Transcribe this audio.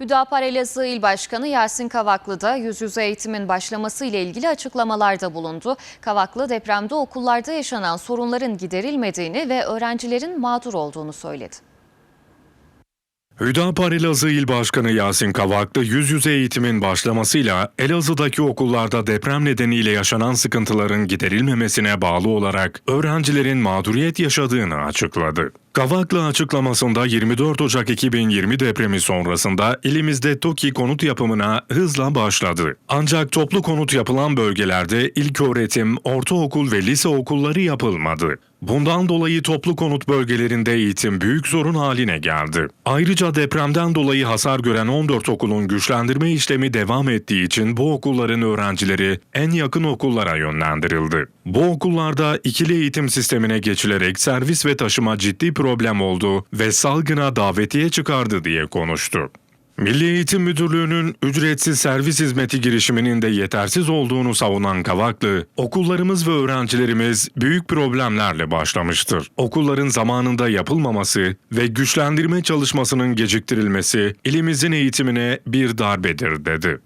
Hüdapar Elazığ İl Başkanı Yasin Kavaklı da yüz yüze eğitimin başlaması ile ilgili açıklamalarda bulundu. Kavaklı depremde okullarda yaşanan sorunların giderilmediğini ve öğrencilerin mağdur olduğunu söyledi. Hüdapar Elazığ İl Başkanı Yasin Kavaklı yüz yüze eğitimin başlamasıyla Elazığ'daki okullarda deprem nedeniyle yaşanan sıkıntıların giderilmemesine bağlı olarak öğrencilerin mağduriyet yaşadığını açıkladı. Kavaklı açıklamasında 24 Ocak 2020 depremi sonrasında ilimizde TOKİ konut yapımına hızla başladı. Ancak toplu konut yapılan bölgelerde ilköğretim, ortaokul ve lise okulları yapılmadı. Bundan dolayı toplu konut bölgelerinde eğitim büyük sorun haline geldi. Ayrıca depremden dolayı hasar gören 14 okulun güçlendirme işlemi devam ettiği için bu okulların öğrencileri en yakın okullara yönlendirildi. Bu okullarda ikili eğitim sistemine geçilerek servis ve taşıma ciddi problem oldu ve salgına davetiye çıkardı diye konuştu. Milli Eğitim Müdürlüğü'nün ücretsiz servis hizmeti girişiminin de yetersiz olduğunu savunan Kavaklı, okullarımız ve öğrencilerimiz büyük problemlerle başlamıştır. Okulların zamanında yapılmaması ve güçlendirme çalışmasının geciktirilmesi ilimizin eğitimine bir darbedir dedi.